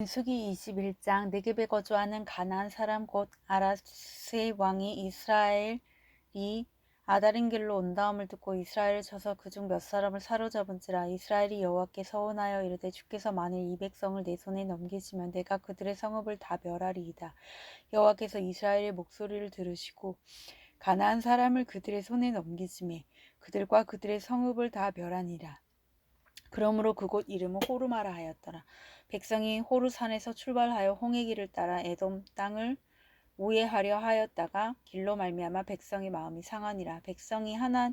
민수기 21장 네겝에 거주하는 가나안 사람 곧 아라스의 왕이 이스라엘이 아다린 길로 온다함을 듣고 이스라엘을 쳐서 그중 몇 사람을 사로잡은지라 이스라엘이 여호와께 서원하여 이르되 주께서 만일 이 백성을 내 손에 넘기시면 내가 그들의 성읍을 다 멸하리이다. 여호와께서 이스라엘의 목소리를 들으시고 가나안 사람을 그들의 손에 넘기심에 그들과 그들의 성읍을 다 멸하니라 그러므로 그곳 이름을 호르마라 하였더라. 백성이 호르산에서 출발하여 홍해 길을 따라 에돔 땅을 우회하려 하였다가 길로 말미암아 백성의 마음이 상하니라. 백성이 하나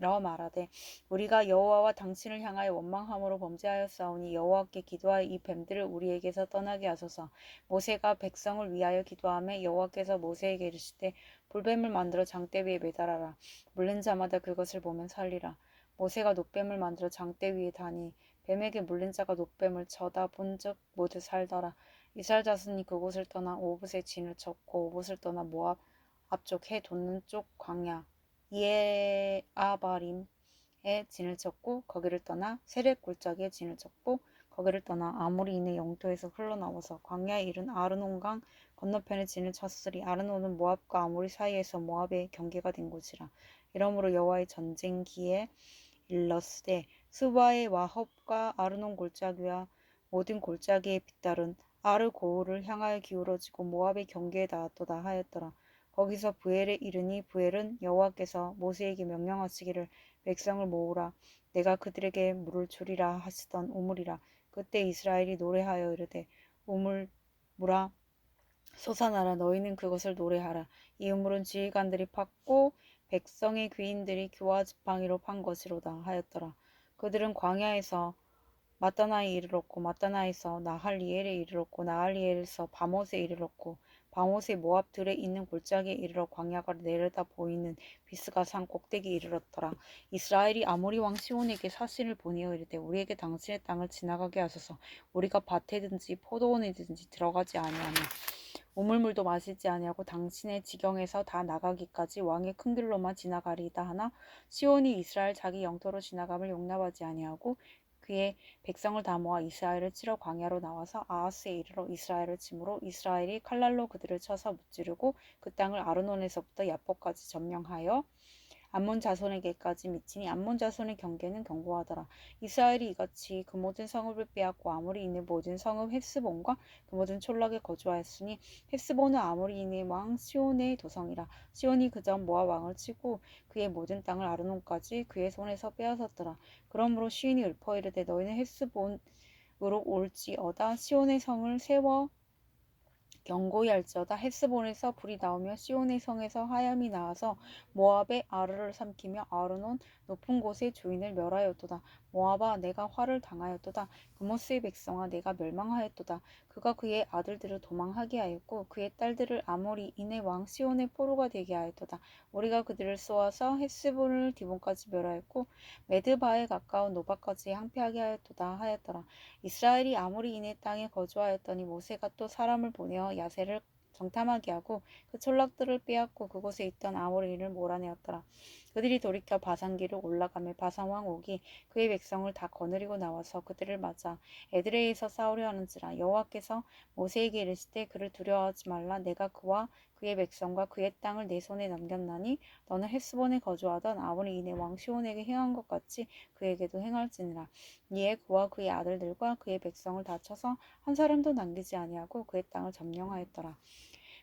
러 말하되 우리가 여호와와 당신을 향하여 원망함으로 범죄하였사오니 여호와께 기도하여 이 뱀들을 우리에게서 떠나게 하소서. 모세가 백성을 위하여 기도하며 여호와께서 모세에게 이르시되 불뱀을 만들어 장대 위에 매달아라. 물린 자마다 그것을 보면 살리라. 모세가 노뱀을 만들어 장대 위에 다니 뱀에게 물린 자가 노뱀을 쳐다 본즉 모두 살더라. 이스라엘 자손이 그곳을 떠나 오붓의 진을 쳤고 오붓을 떠나 모압 앞쪽 해 돋는 쪽 광야 예아바림에 진을 쳤고 거기를 떠나 세렉 골짜기에 진을 쳤고 거기를 떠나 아모리인의 영토에서 흘러나와서 광야에 이른 아르논강 건너편에 진을 쳤으리. 아르논은 모압과 아모리 사이에서 모압의 경계가 된 곳이라. 이러므로 여호와의 전쟁기에 일렀으되 스바의 와헙과 아르논 골짜기와 모든 골짜기에 빗다른 아르 고우를 향하여 기울어지고 모압의 경계에 닿았도다 하였더라 거기서 부엘에 이르니 부엘은 여호와께서 모세에게 명령하시기를 백성을 모으라. 내가 그들에게 물을 주리라 하시던 우물이라. 그때 이스라엘이 노래하여 이르되 우물 물아 솟아나라. 너희는 그것을 노래하라. 이 우물은 지휘관들이 팠고 백성의 귀인들이 교화 지팡이로 판 것이로다 하였더라. 그들은 광야에서 마따나에 이르렀고 마따나에서 나할리엘에 이르렀고 나할리엘에서 바못에 이르렀고 바못의 모압 들에 있는 골짜기에 이르러 광야가 내려다 보이는 비스가 산 꼭대기에 이르렀더라. 이스라엘이 아모리 왕 시온에게 사신을 보내어 이르되 우리에게 당신의 땅을 지나가게 하소서. 우리가 밭에든지 포도원에든지 들어가지 아니하며 우물물도 마시지 아니하고 당신의 지경에서 다 나가기까지 왕의 큰 길로만 지나가리이다 하나 시온이 이스라엘 자기 영토로 지나감을 용납하지 아니하고 그의 백성을 다 모아 이스라엘을 치러 광야로 나와서 아하스에 이르러 이스라엘을 치므로 이스라엘이 칼날로 그들을 쳐서 무찌르고 그 땅을 아르논에서부터 야포까지 점령하여 암몬 자손에게까지 미치니 암몬 자손의 경계는 견고하더라. 이스라엘이 이같이 그 모든 성읍을 빼앗고 아모리인의 모든 성읍 헬스본과 그 모든 촌락에 거주하였으니 헬스본은 아모리인의 왕 시온의 도성이라. 시온이 그전 모압 왕을 치고 그의 모든 땅을 아르논까지 그의 손에서 빼앗았더라. 그러므로 시인이 읊어 이르되 너희는 헬스본으로 올지어다 시온의 성을 세워 경고히 할지어다 헬스본에서 불이 나오며 시온의 성에서 하염이 나와서 모압의 아르를 삼키며 아르논 높은 곳의 주인을 멸하였도다. 모압아 내가 화를 당하였도다. 그모스의 백성아 내가 멸망하였도다. 그가 그의 아들들을 도망하게 하였고 그의 딸들을 아모리인의 왕 시온의 포로가 되게 하였도다. 우리가 그들을 쏘아서 헬스본을 디본까지 멸하였고 메드바에 가까운 노바까지 항폐하게 하였도다 하였더라. 이스라엘이 아모리인의 땅에 거주하였더니 모세가 또 사람을 보내어 야세를 정탐하게 하고 그 촌락들을 빼앗고 그곳에 있던 아모리인을 몰아내었더라. 그들이 돌이켜 바산기를 올라가며 바산왕 옥이 그의 백성을 다 거느리고 나와서 그들을 맞아 에드레에서 싸우려 하는지라 여호와께서 모세에게 이르시되 그를 두려워하지 말라. 내가 그와 그의 백성과 그의 땅을 내 손에 남겼나니 너는 헬스본에 거주하던 아모리인의 왕 시온에게 행한 것 같이 그에게도 행할지니라. 이에 그와 그의 아들들과 그의 백성을 다 쳐서 한 사람도 남기지 아니하고 그의 땅을 점령하였더라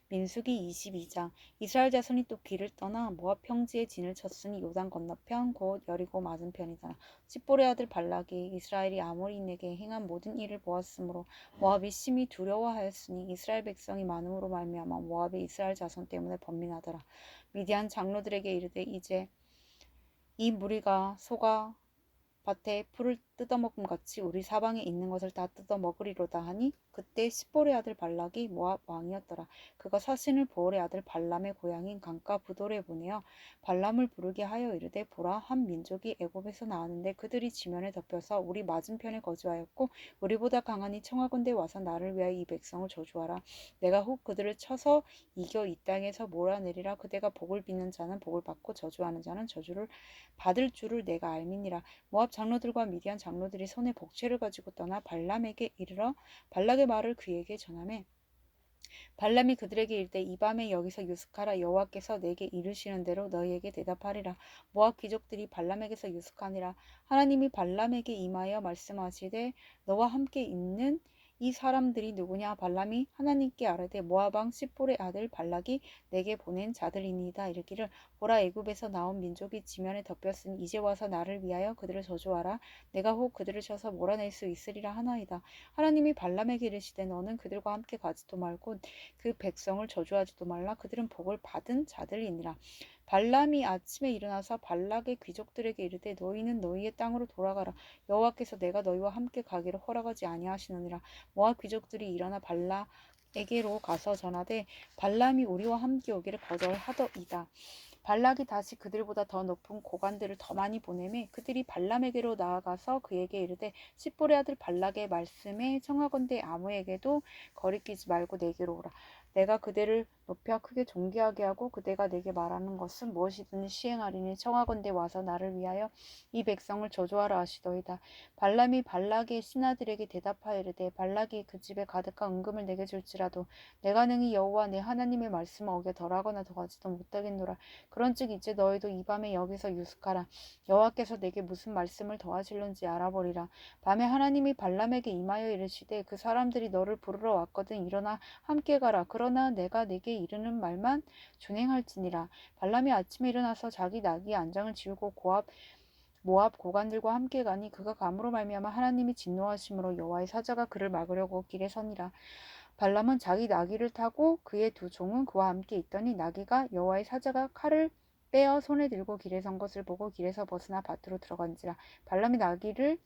민수기 22장 이스라엘 자손이 또 길을 떠나 모압 평지에 진을 쳤으니 요단 건너편 곧 여리고 맞은편이다. 십볼의 아들 발락이 이스라엘이 아모리인에게 행한 모든 일을 보았으므로 모압이 심히 두려워하였으니 이스라엘 백성이 많음으로 말미암아 모압이 이스라엘 자손 때문에 번민하더라. 미디안 장로들에게 이르되 이제 이 무리가 소가 밭에 풀을 뜯어먹음 같이 우리 사방에 있는 것을 다 뜯어먹으리로다 하니 그때 십볼의 아들 발락이 모압 왕이었더라. 그가 사신을 보올의 아들 발람의 고향인 강가 부돌에 보내어 발람을 부르게 하여 이르되 보라 한 민족이 애굽에서 나왔는데 그들이 지면에 덮여서 우리 맞은편에 거주하였고 우리보다 강하니 청하건대 와서 나를 위하여 이 백성을 저주하라. 내가 혹 그들을 쳐서 이겨 이 땅에서 몰아내리라. 그대가 복을 빚는 자는 복을 받고 저주하는 자는 저주를 받을 줄을 내가 알미니라. 모압 장로들과 미디안 장로들이 손에 복채를 가지고 떠나 발람에게 이르러 발락의 말을 그에게 전하매 발람이 그들에게 이르되 이 밤에 여기서 유숙하라. 여호와께서 내게 이르시는 대로 너희에게 대답하리라. 모압 귀족들이 발람에게서 유숙하니라. 하나님이 발람에게 임하여 말씀하시되 너와 함께 있는 이 사람들이 누구냐? 발람이 하나님께 아뢰되 모아방 십볼의 아들 발락이 내게 보낸 자들이니이다. 이르기를 보라 애굽에서 나온 민족이 지면에 덮였으니 이제 와서 나를 위하여 그들을 저주하라. 내가 혹 그들을 쳐서 몰아낼 수 있으리라 하나이다. 하나님이 발람에게 이르시되 너는 그들과 함께 가지도 말고 그 백성을 저주하지도 말라. 그들은 복을 받은 자들이니라 발람이 아침에 일어나서 발락의 귀족들에게 이르되 너희는 너희의 땅으로 돌아가라. 여호와께서 내가 너희와 함께 가기를 허락하지 아니하시느니라. 모압 귀족들이 일어나 발락에게로 가서 전하되 발람이 우리와 함께 오기를 거절하더이다. 발락이 다시 그들보다 더 높은 고관들을 더 많이 보내매 그들이 발람에게로 나아가서 그에게 이르되 십볼의 아들 발락의 말씀에 청하건대 아무에게도 거리끼지 말고 내게로 오라 내가 그대를 높여 크게 존귀하게 하고 그대가 내게 말하는 것은 무엇이든 시행하리니 청하건대 와서 나를 위하여 이 백성을 저주하라 하시더이다. 발람이 발락의 신하들에게 대답하이르되 발락이 그 집에 가득한 은금을 내게 줄지라도 내가 능히 여호와 내 하나님의 말씀을 어겨 덜하거나 더하지도 못하겠노라. 그런즉 이제 너희도 이 밤에 여기서 유숙하라. 여호와께서 내게 무슨 말씀을 더하실는지 알아보리라. 밤에 하나님이 발람에게 임하여 이르시되 그 사람들이 너를 부르러 왔거든 일어나 함께 가라. 그러 나 내가 내게 이르는 말만 준행할지니라. 발람이 아침에 일어나서 자기 나귀 안장을 지우고 고압 모압 고관들과 함께 가니 그가 감으로 말미암아 하나님이 진노하심으로 여호와의 사자가 그를 막으려고 길에 서니라. 발람은 자기 나귀를 타고 그의 두 종은 그와 함께 있더니 나귀가 여호와의 사자가 칼을 빼어 손에 들고 길에 선 것을 보고 길에서 벗어나 밭으로 들어간지라 발람이 나귀를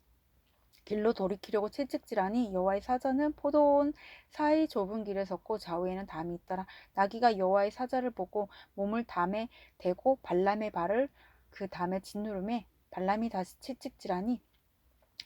길로 돌이키려고 채찍질하니 여호와의 사자는 포도원 사이 좁은 길에 섰고 좌우에는 담이 있더라. 나귀가 여호와의 사자를 보고 몸을 담에 대고 발람의 발을 그 담에 짓누름에 발람이 다시 채찍질하니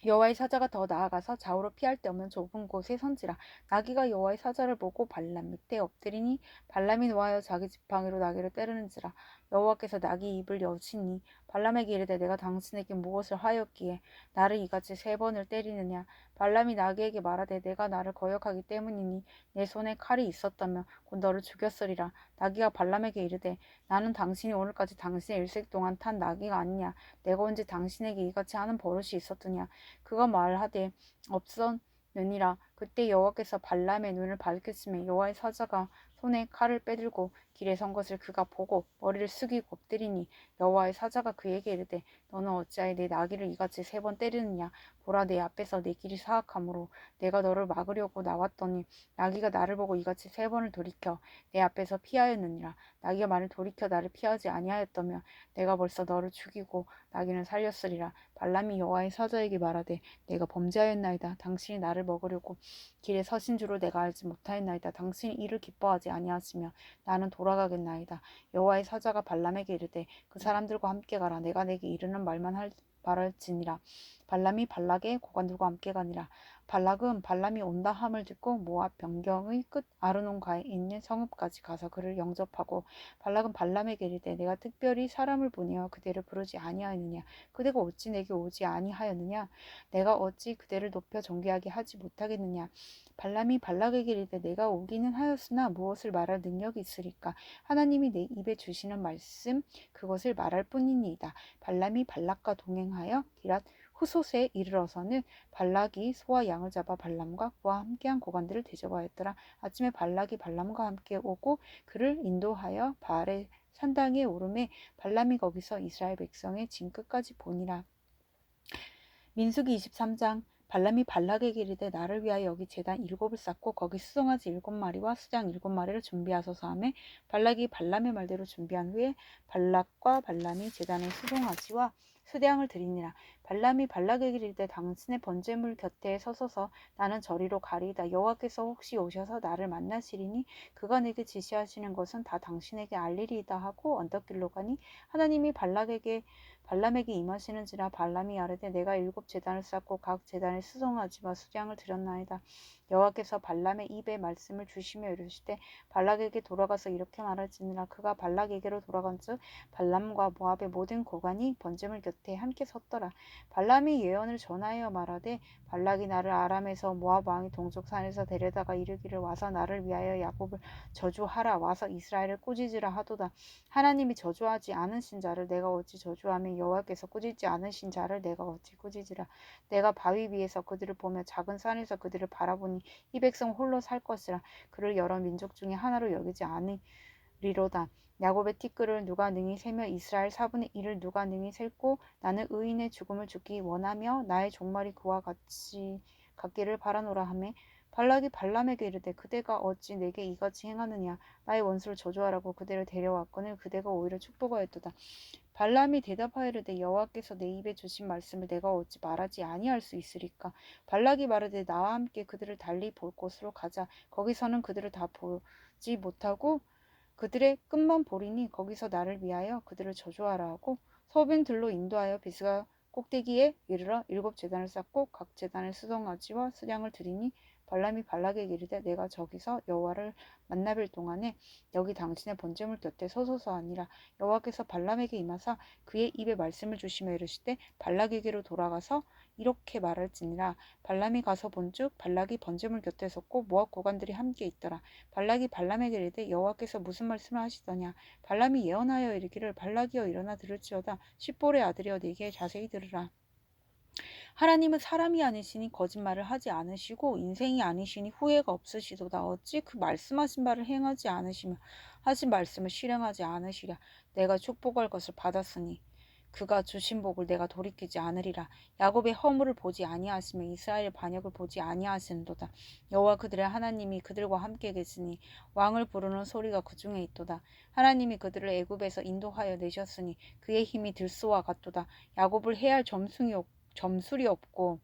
여호와의 사자가 더 나아가서 좌우로 피할 데 없는 좁은 곳에 선지라 나귀가 여호와의 사자를 보고 발람 밑에 엎드리니 발람이 놓아여 자기 지팡이로 나귀를 때르는지라 여호와께서 나귀 입을 여시니 발람에게 이르되 내가 당신에게 무엇을 하였기에 나를 이같이 세 번을 때리느냐? 발람이 나귀에게 말하되 내가 나를 거역하기 때문이니 내 손에 칼이 있었다면 곧 너를 죽였으리라. 나귀가 발람에게 이르되 나는 당신이 오늘까지 당신의 일생 동안 탄 나귀가 아니냐? 내가 언제 당신에게 이같이 하는 버릇이 있었더냐? 그가 말하되 없었 느니라. 그때 여호와께서 발람의 눈을 밝혔으며 여호와의 사자가 손에 칼을 빼들고 길에 선 것을 그가 보고 머리를 숙이고 엎드리니 여호와의 사자가 그에게 이르되 너는 어찌하여 내 나귀를 이같이 세 번 때리느냐? 보라 내 앞에서 내 길이 사악하므로 내가 너를 막으려고 나왔더니 나귀가 나를 보고 이같이 세 번을 돌이켜 내 앞에서 피하였느니라. 나귀가 만일 돌이켜 나를 피하지 아니하였다면 내가 벌써 너를 죽이고 나귀는 살렸으리라. 발람이 여호와의 사자에게 말하되 내가 범죄하였나이다. 당신이 나를 먹으려고 길에 서신 줄을 내가 알지 못하였나이다. 당신이 이를 기뻐하지 아니하시며 나는 돌아가겠나이다. 여호와의 사자가 발람에게 이르되 그 사람들과 함께 가라. 내가 내게 이르는 말만 할 말할지니라 발람이 발락의 고관들과 함께 가니라 발락은 발람이 온다 함을 듣고 모압 변경의 끝 아르논가에 있는 성읍까지 가서 그를 영접하고 발락은 발람에게 이르되 내가 특별히 사람을 보내어 그대를 부르지 아니하였느냐? 그대가 어찌 내게 오지 아니하였느냐? 내가 어찌 그대를 높여 존귀하게 하지 못하겠느냐? 발람이 발락에게 이르되 내가 오기는 하였으나 무엇을 말할 능력이 있으리까? 하나님이 내 입에 주시는 말씀 그것을 말할 뿐이니이다. 발람이 발락과 동행하여 기랏 후솥에 이르러서는 발락이 소와 양을 잡아 발람과 그와 함께한 고관들을 대접하였더라. 아침에 발락이 발람과 함께 오고 그를 인도하여 바알의 산당에 오름에 발람이 거기서 이스라엘 백성의 진 끝까지 보니라. 민수기 23장 발람이 발락에게 이르되 나를 위하여 여기 제단 일곱을 쌓고 거기 수송아지 일곱 마리와 수장 일곱 마리를 준비하소서 하매 발락이 발람의 말대로 준비한 후에 발락과 발람이 제단에 수송아지와 수대양을 드리니라. 발람이 발락에게 이르되 당신의 번제물 곁에 서소서 나는 저리로 가리이다. 여호와께서 혹시 오셔서 나를 만나시리니 그가 내게 지시하시는 것은 다 당신에게 알리리이다 하고 언덕길로 가니 하나님이 발락에게 발람에게 임하시는지라 발람이 아르되 내가 일곱 재단을 쌓고 각 재단에 수송아지와 수량을 드렸나이다. 여호와께서 발람의 입에 말씀을 주시며 이르시되 발락에게 돌아가서 이렇게 말할지니라 그가 발락에게로 돌아간즉 발람과 모압의 모든 고관이 번제물 곁에 함께 섰더라. 발람이 예언을 전하여 말하되 발락이 나를 아람에서 모압 왕이 동쪽 산에서 데려다가 이르기를 와서 나를 위하여 야곱을 저주하라 와서 이스라엘을 꾸짖으라 하도다. 하나님이 저주하지 않으신 자를 내가 어찌 저주하며 여호와께서 꾸짖지 않으신 자를 내가 어찌 꾸짖으라. 내가 바위 위에서 그들을 보며 작은 산에서 그들을 바라보니 이 백성 홀로 살 것이라. 그를 여러 민족 중에 하나로 여기지 않으리로다. 야곱의 티끌을 누가 능히 세며 이스라엘 사분의 일을 누가 능히 셀고 나는 의인의 죽음을 죽기 원하며 나의 종말이 그와 같이 같기를 바라노라 하매 발락이 발람에게 이르되 그대가 어찌 내게 이같이 행하느냐? 나의 원수를 저주하라고 그대를 데려왔거늘 그대가 오히려 축복하였도다. 발람이 대답하이르되 여호와께서 내 입에 주신 말씀을 내가 어찌 말하지 아니할 수 있으리까? 발락이 말하되 나와 함께 그들을 달리 볼 곳으로 가자. 거기서는 그들을 다 보지 못하고 그들의 끝만 보리니 거기서 나를 위하여 그들을 저주하라 하고 서빈들로 인도하여 비스가 꼭대기에 이르러 일곱 재단을 쌓고 각 재단에 수송아지와 수량을 드리니 발람이 발락에게 이르되 내가 저기서 여호와를 만나뵐 동안에 여기 당신의 번제물 곁에 서소서 아니라. 여호와께서 발람에게 임하사 그의 입에 말씀을 주시며 이르시되 발락에게로 돌아가서 이렇게 말할지니라. 발람이 가서 본즉 발락이 번제물 곁에 섰고 모압 고관들이 함께 있더라. 발락이 발람에게 이르되 여호와께서 무슨 말씀을 하시더냐? 발람이 예언하여 이르기를 발락이여 일어나 들을지어다. 십볼의 아들이여 내게 자세히 들으라 하나님은 사람이 아니시니 거짓말을 하지 않으시고 인생이 아니시니 후회가 없으시도다. 어찌 그 말씀하신 바를 행하지 않으시며 하신 말씀을 실행하지 않으시랴. 내가 축복할 것을 받았으니 그가 주신 복을 내가 돌이키지 않으리라. 야곱의 허물을 보지 아니하시며 이스라엘 반역을 보지 아니하시는도다. 여호와 그들의 하나님이 그들과 함께 계시니 왕을 부르는 소리가 그 중에 있도다. 하나님이 그들을 애굽에서 인도하여 내셨으니 그의 힘이 들소와 같도다. 야곱을 해할 점승이 없고 점술이 없고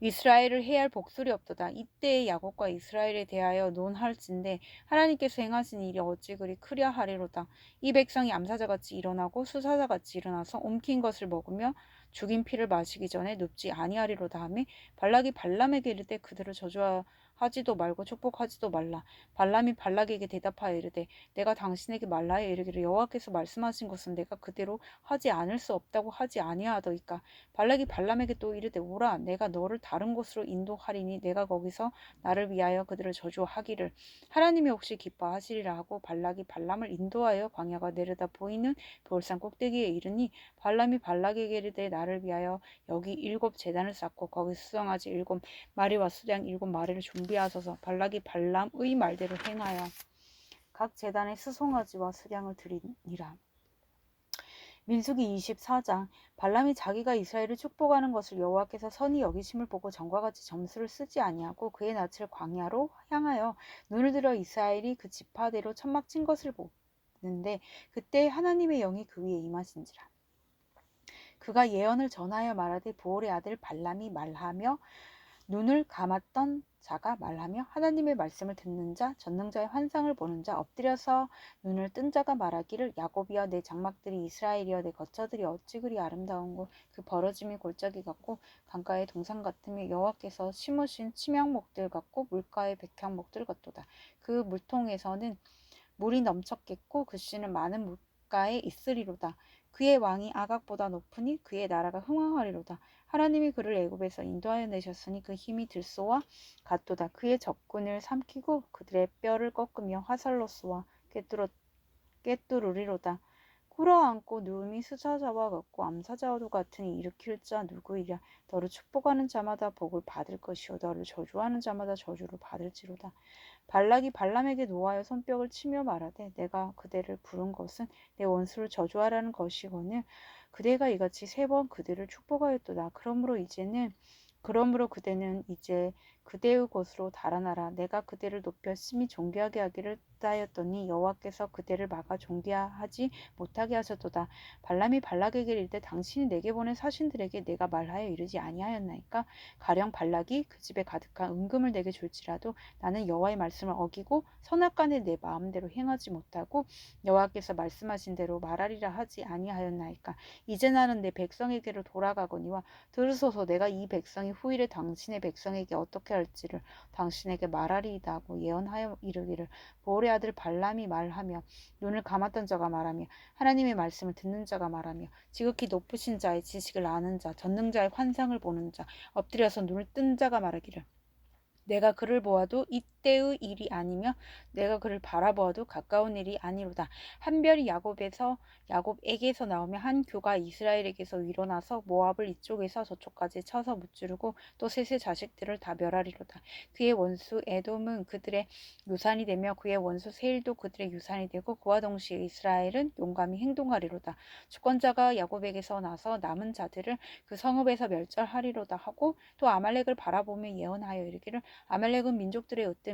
이스라엘을 해야 할 복술이 없도다. 이때의 야곱과 이스라엘에 대하여 논할진데 하나님께서 행하신 일이 어찌 그리 크랴 하리로다. 이 백성이 암사자같이 일어나고 수사자같이 일어나서 옮긴 것을 먹으며 죽인 피를 마시기 전에 눕지 아니하리로다 하며 발락이 발람에게 이르되 그들을 저주하 하지도 말고 축복하지도 말라. 발람이 발락에게 대답하여 이르되 내가 당신에게 말라에 이르기를 여호와께서 말씀하신 것은 내가 그대로 하지 않을 수 없다고 하지 아니하더이까. 발락이 발람에게 또 이르되 오라 내가 너를 다른 곳으로 인도하리니 내가 거기서 나를 위하여 그들을 저주하기를 하나님이 혹시 기뻐하시리라 하고 발락이 발람을 인도하여 광야가 내려다 보이는 돌산 꼭대기에 이르니 발람이 발락에게 이르되 나를 위하여 여기 일곱 재단을 쌓고 거기 수정하지 일곱 마리와 수량 일곱 마리를 준비 준비하소서 발락이 발람의 말대로 행하여 각 재단에 수송아지와 수량을 드리니라. 민수기 24장 발람이 자기가 이스라엘을 축복하는 것을 여호와께서 선히 여기심을 보고 전과 같이 점수를 쓰지 아니하고 그의 낯을 광야로 향하여 눈을 들어 이스라엘이 그 지파대로 천막 친 것을 보는데 그때 하나님의 영이 그 위에 임하신지라 그가 예언을 전하여 말하되 보올의 아들 발람이 말하며 눈을 감았던 자가 말하며 하나님의 말씀을 듣는 자, 전능자의 환상을 보는 자, 엎드려서 눈을 뜬 자가 말하기를 야곱이여 내 장막들이 이스라엘이여 내 거처들이 어찌 그리 아름다운고 그 벌어짐이 골짜기 같고 강가의 동산 같으며 여호와께서 심으신 치명목들 같고 물가의 백향목들 같도다. 그 물통에서는 물이 넘쳤겠고 그 씨는 많은 물가에 있으리로다. 그의 왕이 아각보다 높으니 그의 나라가 흥왕하리로다. 하나님이 그를 애굽에서 인도하여 내셨으니 그 힘이 들소와 같도다. 그의 적군을 삼키고 그들의 뼈를 꺾으며 화살로 쏘아 깨뚫어 깨뚫으리로다. 꿇어앉고 누움이 수사자와 같고 암사자와도 같으니 일으킬 자 누구이랴. 너를 축복하는 자마다 복을 받을 것이요 너를 저주하는 자마다 저주를 받을지로다. 발락이 발람에게 노하여 손뼉을 치며 말하되 내가 그대를 부른 것은 내 원수를 저주하라는 것이거늘 그대가 이같이 세 번 그들을 축복하였도다. 그러므로 이제는 그러므로 그대는 이제 그대의 곳으로 달아나라. 내가 그대를 높여 심히 존귀하게 하기를 따였더니 여호와께서 그대를 막아 존귀하지 못하게 하셨도다. 발람이 발락에게 이르되 당신이 내게 보낸 사신들에게 내가 말하여 이르지 아니하였나이까? 가령 발락이 그 집에 가득한 은금을 내게 줄지라도 나는 여호와의 말씀을 어기고 선악간에 내 마음대로 행하지 못하고 여호와께서 말씀하신 대로 말하리라 하지 아니하였나이까? 이제 나는 내 백성에게로 돌아가거니와 들으소서 내가 이 백성이 후일에 당신의 백성에게 어떻게 할지를 당신에게 말하리이다 하고 예언하여 이르기를 보올의 아들 발람이 말하며 눈을 감았던 자가 말하며 하나님의 말씀을 듣는 자가 말하며 지극히 높으신 자의 지식을 아는 자 전능자의 환상을 보는 자 엎드려서 눈을 뜬 자가 말하기를 내가 그를 보아도 이 때의 일이 아니며 내가 그를 바라보아도 가까운 일이 아니로다. 한 별이 야곱에서 야곱에게서 나오며 한 교가 이스라엘에게서 일어나서 모압을 이쪽에서 저쪽까지 쳐서 무찌르고 또 셋의 자식들을 다 멸하리로다. 그의 원수 에돔은 그들의 유산이 되며 그의 원수 세일도 그들의 유산이 되고 그와 동시에 이스라엘은 용감히 행동하리로다. 주권자가 야곱에게서 나서 남은 자들을 그 성읍에서 멸절하리로다 하고 또 아말렉을 바라보며 예언하여 이르기를 아말렉은 민족들의 으뜸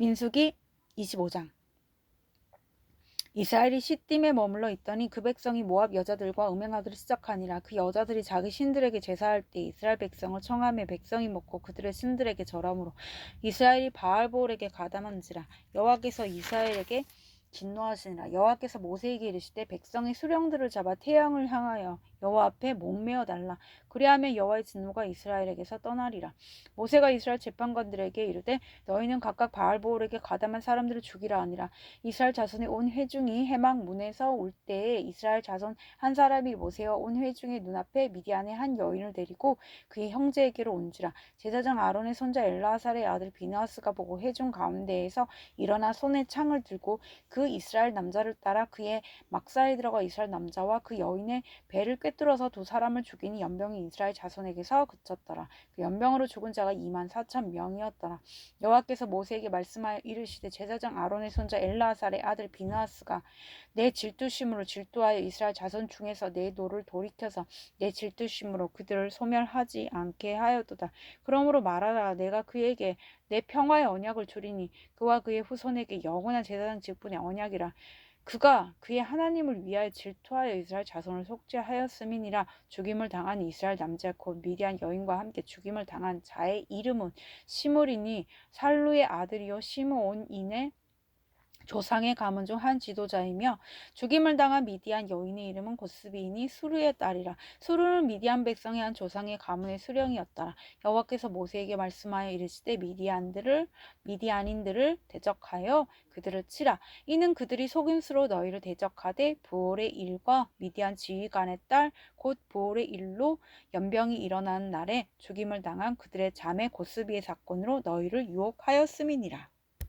민수기 25장. 이스라엘이 시딤에 머물러 있더니 그 백성이 모압 여자들과 음행하기를 시작하니라. 그 여자들이 자기 신들에게 제사할 때 이스라엘 백성을 청함에 백성이 먹고 그들의 신들에게 절함으로 이스라엘이 바알볼에게 가담한지라. 여호와께서 이스라엘에게 진노하시니라. 여호와께서 모세에게 이르시되 백성의 수령들을 잡아 태양을 향하여 여호와 앞에 목매어 달라. 그리하면 여호와의 진노가 이스라엘에게서 떠나리라. 모세가 이스라엘 재판관들에게 이르되 너희는 각각 바알보올에게 가담한 사람들을 죽이라 하니라. 이스라엘 자손의 온 회중이 해막 문에서 올 때에 이스라엘 자손 한 사람이 모세와 온 회중의 눈앞에 미디안의 한 여인을 데리고 그의 형제에게로 온지라. 제사장 아론의 손자 엘라살의 아들 비나스가 보고 회중 가운데에서 일어나 손에 창을 들고 그 이스라엘 남자를 따라 그의 막사에 들어가 이스라엘 남자와 그 여인의 배를 꿰 뚫어서 두 사람을 죽이니 연병이 이스라엘 자손에게서 그쳤더라. 그 연병으로 죽은 자가 2만 4천 명이었더라. 여호와께서 모세에게 말씀하여 이르시되 제사장 아론의 손자 엘라살의 아들 비나스가 내 질투심으로 질투하여 이스라엘 자손 중에서 내 노를 돌이켜서 내 질투심으로 그들을 소멸하지 않게 하였도다. 그러므로 말하라 내가 그에게 내 평화의 언약을 주리니 그와 그의 후손에게 영원한 제사장 직분의 언약이라. 그가 그의 하나님을 위하여 질투하여 이스라엘 자손을 속죄하였음이니라 죽임을 당한 이스라엘 남자 곧 미디안 여인과 함께 죽임을 당한 자의 이름은 시므리니 살루의 아들이요 시므온이네 조상의 가문 중 한 지도자이며 죽임을 당한 미디안 여인의 이름은 고스비이니 수르의 딸이라. 수르는 미디안 백성의 한 조상의 가문의 수령이었더라. 여호와께서 모세에게 말씀하여 이르시되 미디안들을 미디안인들을 대적하여 그들을 치라. 이는 그들이 속임수로 너희를 대적하되 부올의 일과 미디안 지휘관의 딸곧 부올의 일로 연병이 일어나는 날에 죽임을 당한 그들의 자매 고스비의 사건으로 너희를 유혹하였음이니라